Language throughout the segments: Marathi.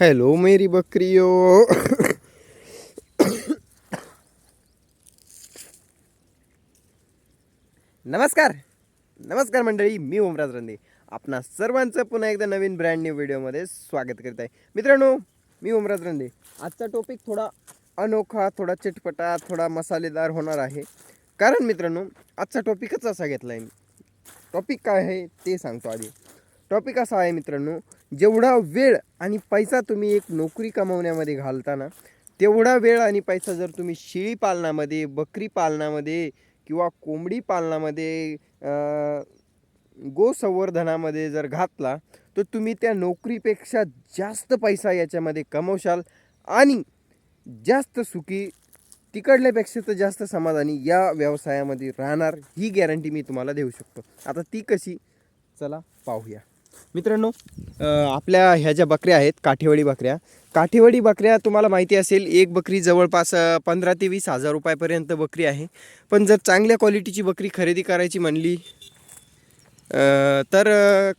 हॅलो मेरी बकरियो नमस्कार. नमस्कार मंडळी मी ओमराज रंदे. आपणा सर्वांचं पुन्हा एकदा नवीन ब्रँड न्यू व्हिडिओमध्ये स्वागत करत आहे. मित्रांनो मी ओमराज रंदे. आजचा टॉपिक थोडा अनोखा थोडा चटपटा थोडा मसालेदार होणार आहे. कारण मित्रांनो आजचा टॉपिकच असा घेतला आहे मी. टॉपिक काय आहे ते सांगतो आधी. टॉपिक असा आहे मित्रांनो जेवढा वेळ आणि पैसा तुम्ही एक नोकरी कमवण्यामध्ये घालता ना तेवढा वेळ आणि पैसा जर तुम्ही शेळी पालनामध्ये बकरी पालनामध्ये किंवा कोंबडी पालनामध्ये गोसंवर्धनामध्ये जर घातला तर तुम्ही त्या नोकरीपेक्षा जास्त पैसा याच्यामध्ये कमवशाल आणि जास्त सुखी तिकडल्यापेक्षा तर जास्त समाधानी या व्यवसायामध्ये राहणार ही गॅरंटी मी तुम्हाला देऊ शकतो. आता ती कशी? चला पाहूया. मित्रांनो आपल्या ह्या ज्या बकऱ्या आहेत काठेवाडी बकऱ्या काठेवाडी बकऱ्या तुम्हाला माहिती असेल एक बकरी जवळपास पंधरा ते वीस हजार रुपयापर्यंत बकरी आहे. पण जर चांगल्या क्वालिटीची बकरी खरेदी करायची म्हणली तर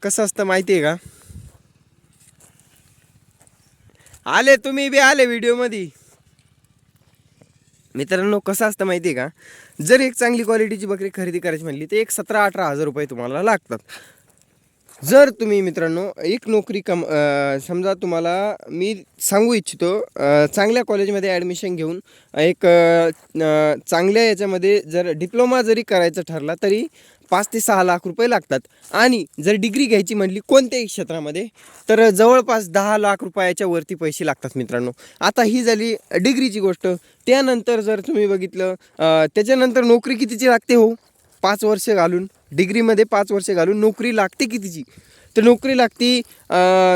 कसं असतं माहिती आहे का? आले तुम्ही बी आले व्हिडिओमध्ये. मित्रांनो कसं असतं माहिती आहे का? जर एक चांगली क्वालिटीची बकरी खरेदी करायची म्हणली तर एक सतरा अठरा हजार रुपये तुम्हाला लागतात. जर तुम्ही मित्रांनो एक नोकरी कम समजा तुम्हाला मी सांगू इच्छितो चांगल्या कॉलेजमध्ये ॲडमिशन घेऊन एक चांगल्या याच्यामध्ये जर डिप्लोमा जरी करायचं ठरला तरी पाच ते सहा लाख रुपये लागतात. आणि जर डिग्री घ्यायची म्हणली कोणत्याही क्षेत्रामध्ये तर जवळपास दहा लाख रुपयाच्या वरती पैसे लागतात मित्रांनो. आता ही झाली डिग्रीची गोष्ट. त्यानंतर जर तुम्ही बघितलं त्याच्यानंतर नोकरी कितीची लागते हो? पाच वर्ष घालून डिग्रीमध्ये पाच वर्ष घालून नोकरी लागते कितीची तर नोकरी लागती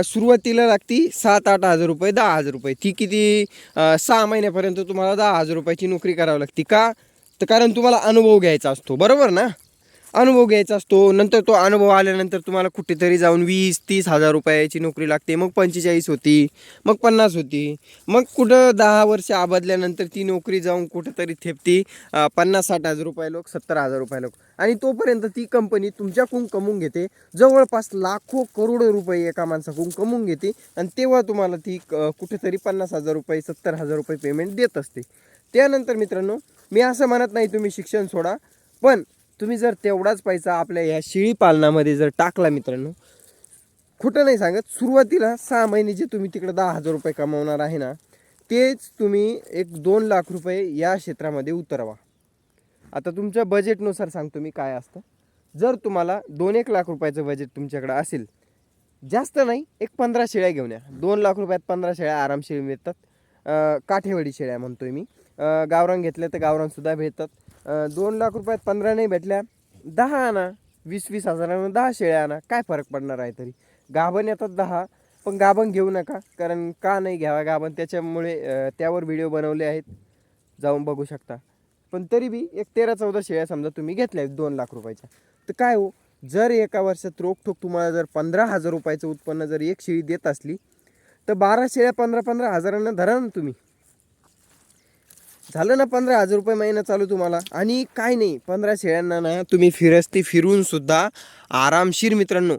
सुरुवातीला लागती सात आठ हजार रुपये दहा हजार रुपये. ती किती सहा महिन्यापर्यंत तुम्हाला दहा हजार रुपयाची नोकरी करावी लागते. का? तर कारण तुम्हाला अनुभव घ्यायचा असतो. बरोबर ना? अनुभव घ्यायचा असतो. नंतर तो अनुभव आल्यानंतर तुम्हाला कुठेतरी जाऊन वीस तीस हजार रुपयाची नोकरी लागते. मग पंचेचाळीस होती मग पन्नास होती. मग कुठं दहा वर्ष आबादल्यानंतर ती नोकरी जाऊन कुठंतरी थेपती. पन्नास साठ हजार रुपये लोक सत्तर हजार रुपये लोक. आणि तोपर्यंत ती कंपनी तुमच्याकडून कमवून घेते. जवळपास लाखो करोडो रुपये एका माणसाकडून कमवून घेते. आणि तेव्हा तुम्हाला ती क- कुठेतरी पन्नास हजार रुपये सत्तर हजार रुपये पेमेंट देत असते. त्यानंतर मित्रांनो मी असं म्हणत नाही तुम्ही शिक्षण सोडा. पण तुम्ही जर तेवढाच पैसा आपल्या ह्या शेळी पालनामध्ये जर टाकला मित्रांनो खोटं नाही सांगत. सुरुवातीला सहा महिने जे तुम्ही तिकडं दहा हजार रुपये कमावणार आहे ना तेच तुम्ही एक दोन लाख रुपये या क्षेत्रामध्ये उतरवा. आता तुमच्या बजेटनुसार सांगतो मी काय असतं. जर तुम्हाला दोन एक लाख रुपयाचं बजेट तुमच्याकडं असेल जास्त नाही एक पंधरा शेळ्या घेऊन या. दोन लाख रुपयात पंधरा शेळ्या आरामशीर मिळतात. काठेवाडी शेळ्या म्हणतोय मी. गावरान घेतल्या तर गावरानसुद्धा भेटतात. दोन लाख रुपयात पंधरा नाही भेटल्या. दहा आणा वीस वीस हजारानं दहा शेळ्या आणा. काय फरक पडणार आहे तरी? गाभण येतात दहा पण गाभण घेऊ नका कारण का नाही घ्यावा गाभण? त्याच्यामुळे त्यावर व्हिडिओ बनवले आहेत. जाऊन बघू शकता. पण तरी बी एक तेरा चौदा शेळ्या समजा तुम्ही घेतल्या दोन लाख रुपयाच्या. तर काय हो? जर एका वर्षात रोखोक तुम्हाला जर पंधरा हजार रुपयाचं उत्पन्न जर एक शेळी देत असली तर बारा शेळ्या पंधरा पंधरा हजारांना धरा ना तुम्ही. झालं ना पंधरा हजार रुपये महिना चालू तुम्हाला. आणि काय नाही पंधरा शेळ्यांना ना तुम्ही फिरस्ती फिरून सुद्धा आरामशीर मित्रांनो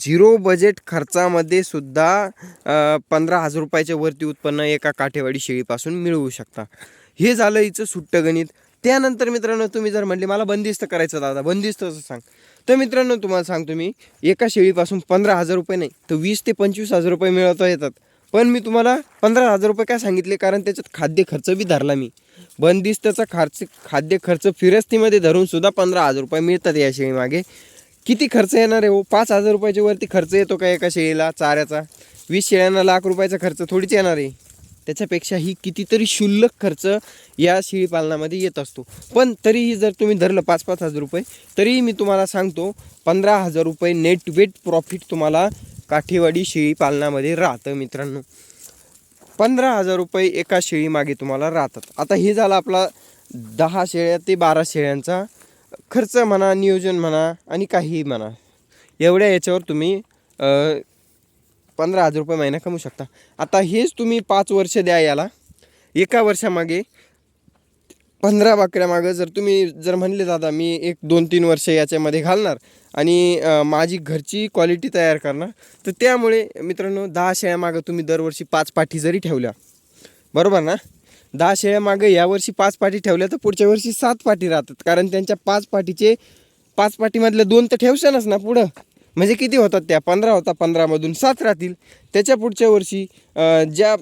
झिरो बजेट खर्चामध्ये सुद्धा पंधरा हजार रुपयाच्या वरती उत्पन्न एका काठेवाडी शेळीपासून मिळवू शकता. हे झालं हिचं सुट्ट गणित त्यानंतर मित्रांनो तुम्ही जर म्हणले मला बंदिस्त करायचं दादा बंदिस्तचं सांग. तर मित्रांनो तुम्हाला सांगतो मी एका शेळीपासून पंधरा हजार रुपये नाही तर वीस ते पंचवीस हजार रुपये मिळवता येतात. पण मी तुम्हाला पंधरा हजार रुपये काय सांगितले? कारण त्याच्यात खाद्य खर्च बी धरला मी. बंदिस्ताचा खर्च खाद्य खर्च फिरस्तीमध्ये धरून सुद्धा पंधरा हजार रुपये मिळतात या शेळीमागे. किती खर्च येणार आहे हो? पाच हजार रुपयाच्या वरती खर्च येतो का एका शेळीला चाऱ्याचा? वीस शेळ्यांना लाख रुपयाचा खर्च थोडीच येणार आहे. त्याच्यापेक्षा ही कितीतरी क्षुल्लक खर्च या शेळीपालनामध्ये येत असतो. पण तरीही जर तुम्ही धरलं पाच पाच हजार रुपये तरीही मी तुम्हाला सांगतो पंधरा हजार रुपये नेट वेट प्रॉफिट तुम्हाला काठीवाडी शेळी पालनामध्ये राहतं मित्रांनो. पंधरा हजार रुपये एका शेळीमागे तुम्हाला राहतात. आता हे झालं आपला दहा शेळ्या ते बारा शेळ्यांचा खर्च म्हणा नियोजन म्हणा आणि काहीही म्हणा. एवढ्या याच्यावर तुम्ही पंधरा हजार रुपये महिना कमवू शकता. आता हेच तुम्ही पाच वर्ष द्या याला. एका वर्षामागे पंधरा बाकड्यामागं जर तुम्ही जर म्हणले दादा मी एक दोन तीन वर्ष याच्यामध्ये घालणार आणि माझी घरची क्वालिटी तयार करणार तर त्यामुळे मित्रांनो दहा शेळ्या मागं तुम्ही दरवर्षी पाच पाठी जरी ठेवल्या बरोबर ना? दहा शेळ्या मागं यावर्षी पाच पाठी ठेवल्या तर पुढच्या वर्षी सात पाठी राहतात कारण त्यांच्या पाच पाठीचे पाच पाठीमधल्या दोन तर ठेवशानच ना पुढं. म्हणजे किती होतात त्या? पंधरा होता पंधरामधून सात राहतील. त्याच्या पुढच्या वर्षी ज्या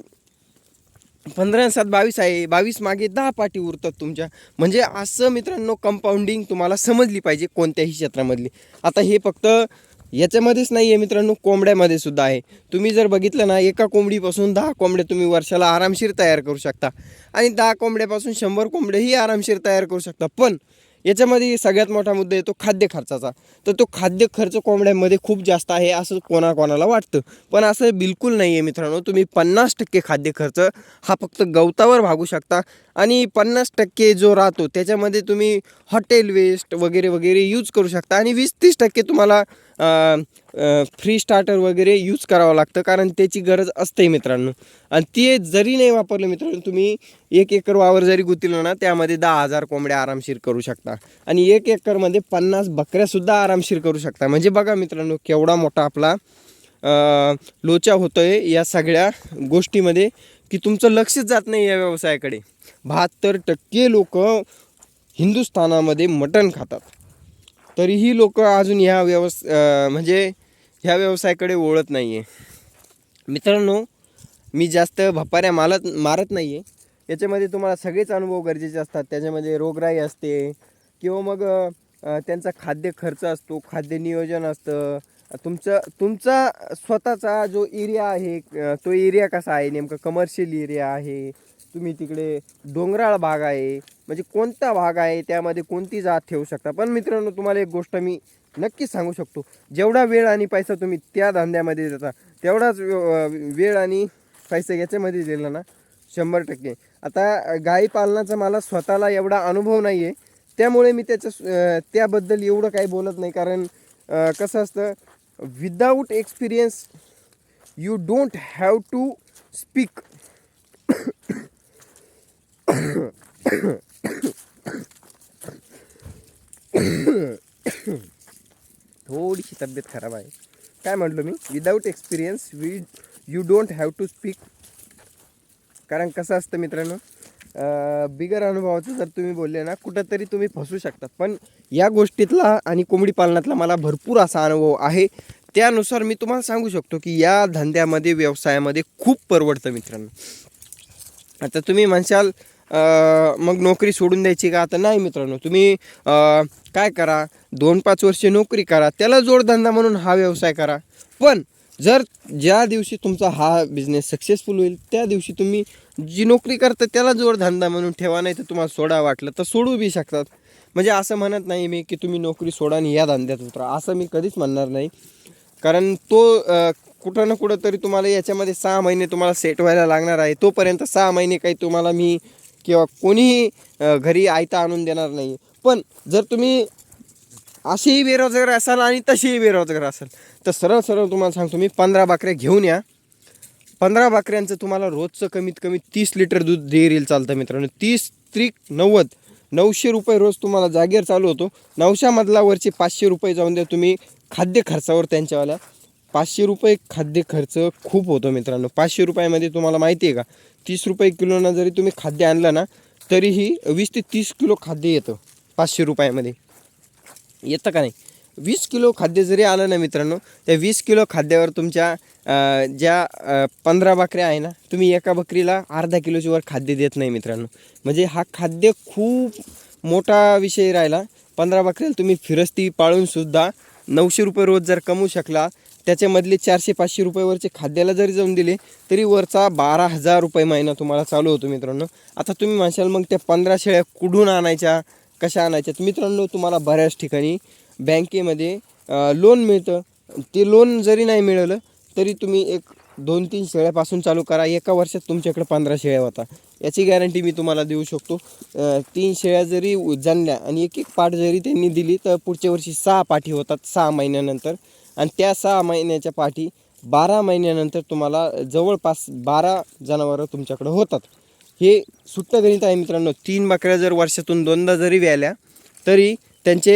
पंधरा सात बावीस आहे बावीस मागे दहा पाठी उरतात तुमच्या. म्हणजे असं मित्रांनो कंपाऊंडिंग तुम्हाला समजली पाहिजे कोणत्याही क्षेत्रामधली. आता हे फक्त याच्यामध्येच नाही आहे मित्रांनो कोंबड्यामध्ये सुद्धा आहे. तुम्ही जर बघितलं ना एका कोंबडीपासून दहा कोंबड्या तुम्ही वर्षाला आरामशीर तयार करू शकता. आणि दहा कोंबड्यापासून शंभर कोंबड्याही आरामशीर तयार करू शकता. पण याच्यामध्ये सगळ्यात मोठा मुद्दा येतो खाद्य खर्चाचा. तर तो खाद्य खर्च कोंबड्यांमध्ये खूप जास्त आहे असं कोणाकोणाला वाटतं. पण असं बिलकुल नाही आहे मित्रांनो. तुम्ही पन्नास टक्के खाद्य खर्च हा फक्त गवतावर भागू शकता. आणि पन्नास टक्के जो राहतो त्याच्यामध्ये तुम्ही हॉटेल वेस्ट वगैरे वगैरे यूज करू शकता. आणि वीस तीस टक्के तुम्हाला फ्री स्टार्टर वगैरे यूज करावं लागतं कारण त्याची गरज असते मित्रांनो. आणि ते जरी नाही वापरलं मित्रांनो तुम्ही एक एकर वावर जरी गुंतलं ना त्यामध्ये दहा हजार कोंबड्या आरामशीर करू शकता. आणि एक एकरमध्ये पन्नास बकऱ्यासुद्धा आरामशीर करू शकता. म्हणजे बघा मित्रांनो केवढा मोठा आपला लोचा होतोय या सगळ्या गोष्टीमध्ये की तुमचं लक्षच जात नाही या व्यवसायाकडे. बहात्तर टक्के लोक हिंदुस्थानामध्ये मटण खातात. तरीही लोक अजून ह्या व्यवस म्हणजे ह्या व्यवसायाकडे ओळत नाही आहे मित्रांनो मी जास्त भपाऱ्या मालत मारत नाही आहे याच्यामध्ये तुम्हाला सगळेच अनुभव गरजेचे असतात. त्याच्यामध्ये रोगराई असते किंवा मग त्यांचा खाद्य खर्च असतो खाद्य नियोजन असतं. तुमचं तुमचा स्वतःचा जो एरिया आहे तो एरिया कसा आहे? नेमकं कमर्शियल एरिया आहे तुम्ही तिकडे डोंगराळ भाग आहे म्हणजे कोणता भाग आहे त्यामध्ये कोणती जात ठेवू शकता? पण मित्रांनो तुम्हाला एक गोष्ट मी नक्कीच सांगू शकतो. जेवढा वेळ आणि पैसा तुम्ही त्या धंद्यामध्ये देता तेवढाच वेळ आणि पैसा याच्यामध्ये दिला ना शंभर टक्के. आता गाई पालनाचा मला स्वतःला एवढा अनुभव नाही आहे त्यामुळे मी त्याच्या त्याबद्दल एवढं काही बोलत नाही. कारण कसं असतं without experience you don't have to speak थोडीशी तब्येत खराब आहे. काय म्हटलो मी? Without experience we you don't have to speak कारण कसं असतं मित्रांनो बिगर अनुभवाचं जर तुम्ही बोलले ना कुठंतरी तुम्ही फसू शकतात पण या गोष्टीतला आणि कोंबडी पालनातला मला भरपूर असा अनुभव आहे. त्यानुसार मी तुम्हाला सांगू शकतो की या धंद्यामध्ये व्यवसायामध्ये खूप परवडतं मित्रांनो. आता तुम्ही म्हणशाल मग नोकरी सोडून द्यायची का? आता नाही मित्रांनो तुम्ही काय करा? दोन पाच वर्षे नोकरी करा त्याला जोडधंदा म्हणून हा व्यवसाय करा. पण जर ज्या दिवशी तुमचा हा बिझनेस सक्सेसफुल होईल त्या दिवशी तुम्ही जी नोकरी करता त्याला जोडधंदा म्हणून ठेवा नाही तर तुम्हाला सोडा वाटलं तर सोडू बी शकतात. म्हणजे असं म्हणत नाही मी की तुम्ही नोकरी सोडा आणि या धंद्यात उतरा. असं मी कधीच म्हणणार नाही. कारण तो कुठं ना कुठं तरी तुम्हाला याच्यामध्ये सहा महिने तुम्हाला सेट व्हायला लागणार आहे. तोपर्यंत सहा महिने काही तुम्हाला मी किंवा कोणीही घरी आयता आणून देणार नाही. पण जर तुम्ही असेही बेरोजगार असाल आणि तसेही बेरोजगार असाल तर सरळ सरळ तुम्हाला सांगतो मी पंधरा बाकऱ्या घेऊन या. पंधरा बाकऱ्यांचं तुम्हाला रोजचं कमीत कमी तीस लिटर दूध देईल चालतं मित्रांनो. तीस त्रिक नव्वद नऊशे रुपये रोज तुम्हाला जागेवर चालू होतो. नऊशा वरचे पाचशे रुपये जाऊन द्या तुम्ही खाद्य खर्चावर त्यांच्यावाल्या पाचशे रुपये खाद्य खर्च खूप होतो मित्रांनो. पाचशे रुपयामध्ये तुम्हाला माहिती आहे का? तीस रुपये किलोनं जरी तुम्ही खाद्य आणलं ना तरीही वीस ते तीस किलो खाद्य येतं पाचशे रुपयामध्ये. येतं का नाही? वीस किलो खाद्य जरी आलं ना मित्रांनो त्या वीस किलो खाद्यावर तुमच्या ज्या पंधरा बकऱ्या आहे ना तुम्ही एका बकरीला अर्धा किलोची वर खाद्य देत नाही मित्रांनो. म्हणजे हा खाद्य खूप मोठा विषय राहिला. पंधरा बकऱ्याला तुम्ही फिरस्ती पाळूनसुद्धा नऊशे रुपये रोज जर कमवू शकला त्याच्यामधले चारशे पाचशे रुपयेवरचे खाद्याला जरी जाऊन दिले तरी वरचा बारा हजार रुपये महिना तुम्हाला चालू होतो मित्रांनो. आता तुम्ही म्हणशाल मग त्या पंधरा शेळ्या कुठून आणायच्या कशा आणायच्या? मित्रांनो तुम्हाला बऱ्याच ठिकाणी बँकेमध्ये लोन मिळतं. ते लोन जरी नाही मिळालं तरी तुम्ही एक दोन तीन शेळ्यापासून चालू करा. एका वर्षात तुमच्याकडे पंधरा शेळ्या होता. याची गॅरंटी मी तुम्हाला देऊ शकतो. तीन शेळ्या जरी जाणल्या आणि एक एक पाठ जरी त्यांनी दिली तर पुढच्या वर्षी सहा पाठी होतात सहा महिन्यानंतर. आणि त्या सहा महिन्याच्या पाठी बारा महिन्यानंतर तुम्हाला जवळपास बारा जनावरं तुमच्याकडं होतात. हे सुट्ट गणित आहे मित्रांनो तीन बकऱ्या जर वर्षातून दोनदा जरी व्याल्या तरी त्यांचे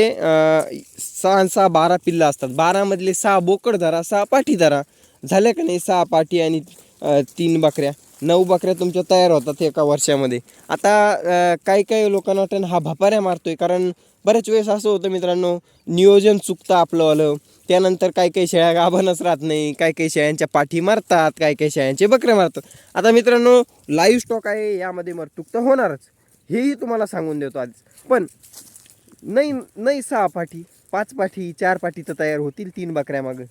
सहा आणि सहा बारा पिल्लं असतात. बारामधले सहा बोकड धरा सहा पाठी धरा. झाल्या का नाही सहा पाठी आणि तीन बकऱ्या? नऊ बकऱ्या तुमच्या तयार होतात एका वर्षामध्ये. आता काही काही लोकांना वाटतं हा भपाऱ्या मारतोय कारण बऱ्याच वेळेस असं होतं मित्रांनो नियोजन चुकतं आपलंवालं त्यानंतर काही काही शेळ्या गाभणच राहत नाही काही काही शेळ्यांच्या पाठी मारतात काही काही शेळ्यांचे बकऱ्या मारतात. आता मित्रांनो लाईव्ह स्टॉक आहे यामध्ये मरतूक तर होणारच. हेही तुम्हाला सांगून देतो आज. पण नाही नाही सहा पाठी पाच पाठी चार पाठी तर तयार होतील तीन बकऱ्या मागं.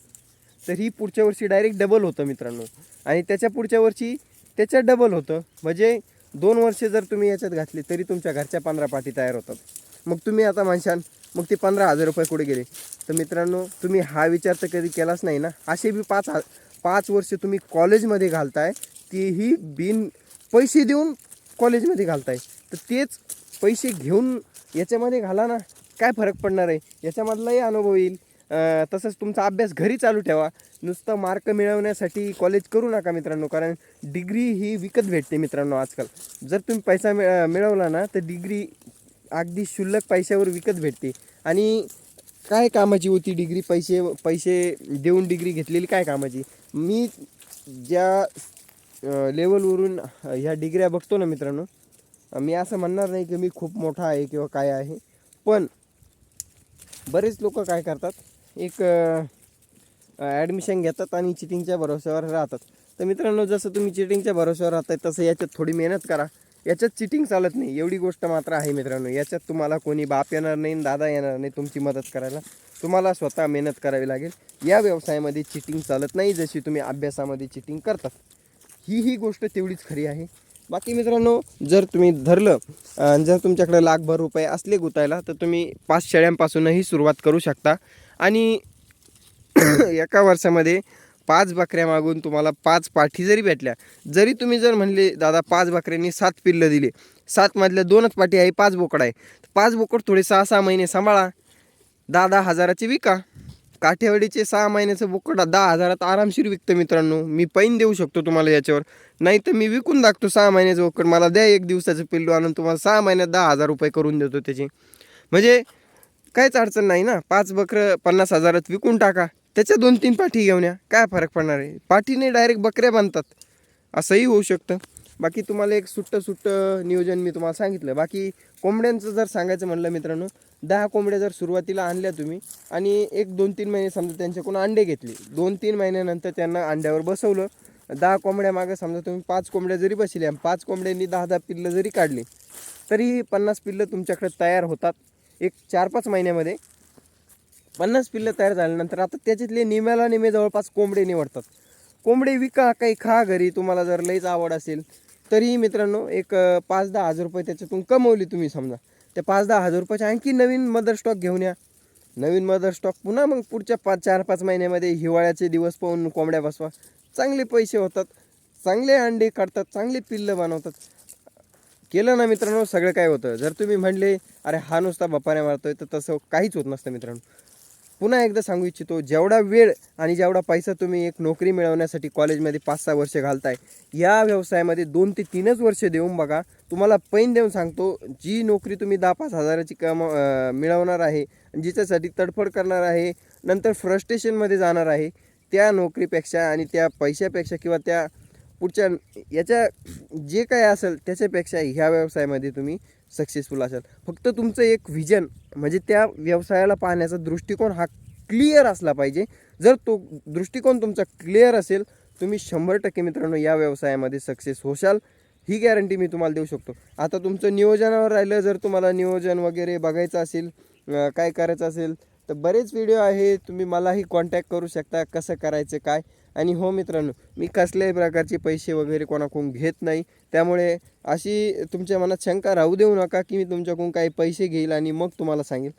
तर ही पुढच्या वर्षी डायरेक्ट डबल होतं मित्रांनो. आणि त्याच्या पुढच्या वर्षी त्याच्यात डबल होतं. म्हणजे दोन वर्षे जर तुम्ही याच्यात घातले तरी तुमच्या घरच्या पंधरा पाठी तयार होतात. मग तुम्ही आता म्हणशान मग ते पंधरा हजार रुपये कुठे गेले? तर मित्रांनो तुम्ही हा विचार तर कधी केलाच नाही ना? असे बी पाच हा पाच वर्ष तुम्ही कॉलेजमध्ये घालताय तेही बिन पैसे देऊन कॉलेजमध्ये घालताय. तर तेच पैसे घेऊन याच्यामध्ये घाला ना. काय फरक पडणार आहे? याच्यामधलाही अनुभव येईल. तसंच तुमचा अभ्यास घरी चालू ठेवा. नुसतं मार्क मिळवण्यासाठी कॉलेज करू नका मित्रांनो कारण डिग्री ही विकत भेटते मित्रांनो आजकाल. जर तुम्ही पैसा मिळवला ना तर डिग्री अगदी शुल्लक पैशावर विकत भेटते. आणि काय कामाची होती डिग्री? पैसे पैसे देऊन डिग्री घेतलेली काय कामाची? मी ज्या लेवलवरून ह्या डिग्र्या बघतो ना मित्रांनो मी असं म्हणणार नाही की मी खूप मोठा आहे किंवा काय आहे पण बरेच लोक काय करतात एक ॲडमिशन घेतात आणि चिटिंगच्या भरोश्यावर राहतात. तर मित्रांनो जसं तुम्ही चिटिंगच्या भरोश्यावर राहताय तसं याच्यात थोडी मेहनत करा. याच्यात चिटिंग चालत नाही. एवढी गोष्ट मात्र आहे मित्रांनो. याच्यात तुम्हाला कोणी बाप येणार नाही दादा येणार नाही तुमची मदत करायला. तुम्हाला स्वतः मेहनत करावी लागेल. या व्यवसायामध्ये चिटिंग चालत नाही जशी तुम्ही अभ्यासामध्ये चिटिंग करतात. ही ही गोष्ट तेवढीच खरी आहे. बाकी मित्रांनो जर तुम्ही धरलं जर तुमच्याकडे लाखभर रुपये असले गुतायला तर तुम्ही पाच शेळ्यांपासूनही सुरुवात करू शकता. आणि एका वर्षामध्ये पाच बकऱ्या मागून तुम्हाला पाच पाठी जरी भेटल्या जरी तुम्ही जर म्हणले दादा पाच बकऱ्यांनी सात पिल्लं दिले. सातमधल्या दोनच पाठी आहे पाच बोकड आहे. पाच बोकड थोडे सहा सहा महिने सांभाळा. दहा दहा हजाराचे विका. काठेवाडीचे सहा महिन्याचं बोकड दहा हजारात आरामशीर विकतं मित्रांनो. मी पैन देऊ शकतो तुम्हाला याच्यावर. नाही तर मी विकून दाखतो सहा महिन्याचं बोकड. मला द्या एक दिवसाचं पिल्लू आणून तुम्हाला सहा महिन्यात दहा हजार रुपये करून देतो त्याची. म्हणजे काहीच अडचण नाही ना. पाच बकरं पन्नास हजारात विकून टाका. त्याच्या दोन तीन पाठी घेऊन या. काय फरक पडणार आहे? पाठीने डायरेक्ट बकऱ्या बांधतात असंही होऊ शकतं. बाकी तुम्हाला एक सुट्टं सुट्टं नियोजन मी तुम्हाला सांगितलं. बाकी कोंबड्यांचं जर सांगायचं म्हणलं मित्रांनो दहा कोंबड्या जर सुरुवातीला आणल्या तुम्ही आणि एक दोन तीन महिने समजा त्यांच्याकडून अंडे घेतले दोन तीन महिन्यानंतर त्यांना अंड्यावर बसवलं दहा कोंबड्या मागं समजा तुम्ही पाच कोंबड्या जरी बसल्या पाच कोंबड्यांनी दहा दहा पिल्लं जरी काढली तरीही पन्नास पिल्लं तुमच्याकडे तयार होतात. एक चार पाच महिन्यामध्ये पन्नास पिल्लं तयार झाल्यानंतर आता त्याच्यातले निम्याला निमे जवळपास कोंबडे निवडतात. कोंबडे विका काही खा घरी तुम्हाला जर लईच आवड असेल तरीही मित्रांनो एक पाच दहा हजार रुपये त्याच्यातून कमवली तुम्ही समजा. ते पाच दहा हजार रुपयाचे आणखी नवीन मदर स्टॉक घेऊन या. नवीन मदर स्टॉक पुन्हा मग पुढच्या पाच चार पाच महिन्यामध्ये हिवाळ्याचे दिवस पाहून कोंबड्या बसवा. चांगले पैसे होतात चांगले अंडे काढतात चांगले पिल्लं बनवतात. केलं ना मित्रांनो सगळं काय होतं? जर तुम्ही म्हणले अरे हा नुसता बपाऱ्या मारतोय तर तसं काहीच होत नसतं मित्रांनो. पुन्हा एकदा सांगू इच्छितो जेवढा वेळ आणि जेवढा पैसा तुम्ही एक नोकरी मिळवण्यासाठी कॉलेजमध्ये पाच सहा वर्ष घालताय या व्यवसायामध्ये दोन ते तीनच वर्ष देऊन बघा तुम्हाला पैन देऊन सांगतो जी नोकरी तुम्ही दहा पाच हजाराची कम मिळवणार आहे जिच्यासाठी तडफड करणार आहे नंतर फ्रस्ट्रेशनमध्ये जाणार आहे त्या नोकरीपेक्षा आणि त्या पैशापेक्षा किंवा त्या पुढच्या याच्या जे काय असेल त्याच्यापेक्षा ह्या व्यवसायामध्ये तुम्ही सक्सेसफुल असाल. फक्त तुमचं एक व्हिजन म्हणजे त्या व्यवसायाला पाहण्याचा दृष्टिकोन हा क्लिअर असला पाहिजे. जर तो दृष्टिकोन तुमचा क्लिअर असेल तुम्ही शंभर टक्के मित्रांनो या व्यवसायामध्ये सक्सेस होशाल. ही गॅरंटी मी तुम्हाला देऊ शकतो. आता तुमचं नियोजनावर राहिलं जर तुम्हाला नियोजन वगैरे बघायचं असेल काय करायचं असेल तर बरेच व्हिडिओ आहे तुम्ही मलाही कॉन्टॅक्ट करू शकता कसं करायचं काय. आणि हो मित्रांनो मी कसल्याही प्रकारचे पैसे वगैरे कोणाकडून घेत नाही. त्यामुळे अशी तुमच्या मनात शंका राहू देऊ नका की मी तुमच्याकडून काही पैसे घेईल आणि मग तुम्हाला सांगेल.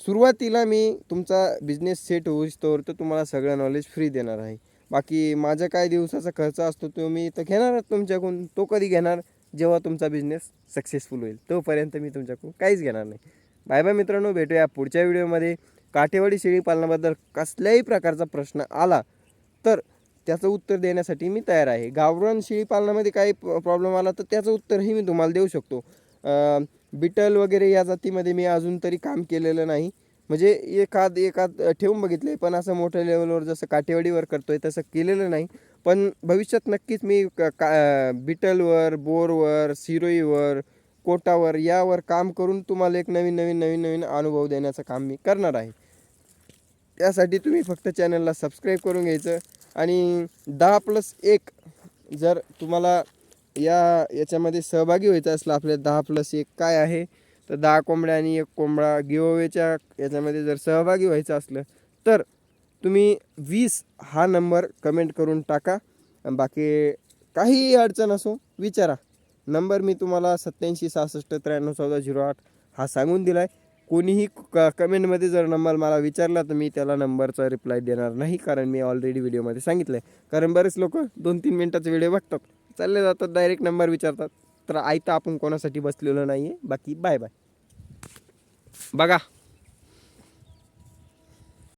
सुरुवातीला मी तुमचा बिझनेस सेट होईस्तोवर तर तुम्हाला सगळं नॉलेज फ्री देणार आहे. बाकी माझा काय दिवसाचा खर्च असतो तो मी तर घेणारच तुमच्याकडून. तो कधी घेणार? जेव्हा तुमचा बिझनेस सक्सेसफुल होईल. तोपर्यंत मी तुमच्याकडून काहीच घेणार नाही. बाय बाय मित्रांनो भेटूया पुढच्या व्हिडिओमध्ये काठेवाडी शेळी पालनाबद्दल कसल्याही प्रकारचा प्रश्न आला तर त्याचं उत्तर देण्यासाठी मी तयार आहे. गावरान शेळी पालनामध्ये काही प्रॉब्लेम आला तर त्याचं उत्तरही मी तुम्हाला देऊ शकतो. बिटल वगैरे या जातीमध्ये मी अजून तरी काम केलेलं नाही. म्हणजे एखाद एखाद ठेवून बघितले पण असं मोठ्या लेवलवर जसं काटेवाडीवर आहे तसं केलेलं नाही. पण भविष्यात नक्कीच मी क- का बिटलवर बोरवर सिरोईवर कोटावर यावर काम करून तुम्हाला एक नवीन नवीन नवीन नवीन अनुभव देण्याचं काम मी करणार आहे. त्यासाठी तुम्ही फक्त चॅनलला सबस्क्राईब करून घ्यायचं. आणि दहा प्लस एक जर तुम्हाला या याच्यामध्ये सहभागी व्हायचं असलं आपल्या दहा प्लस एक काय आहे तर दहा कोंबड्या आणि एक कोंबडा गिओवेच्या याच्यामध्ये जर सहभागी व्हायचं असलं तर तुम्ही वीस हा नंबर कमेंट करून टाका. बाकी काहीही अडचण असो विचारा. नंबर मी तुम्हाला सत्याऐंशी सहासष्ट त्र्याण्णव चौदा झिरो आठ हा सांगून दिला आहे कोणीही क कमेंटमध्ये जर नंबर मला विचारला तर मी त्याला नंबरचा रिप्लाय देणार नाही कारण मी ऑलरेडी व्हिडिओमध्ये सांगितलं आहे कारण बरेच लोक दोन तीन मिनटाचा व्हिडिओ बघतात. चालले जातात डायरेक्ट नंबर विचारतात. तर आयता आपण कोणासाठी बसलेलो नाही आहे बाकी बाय बाय बघा.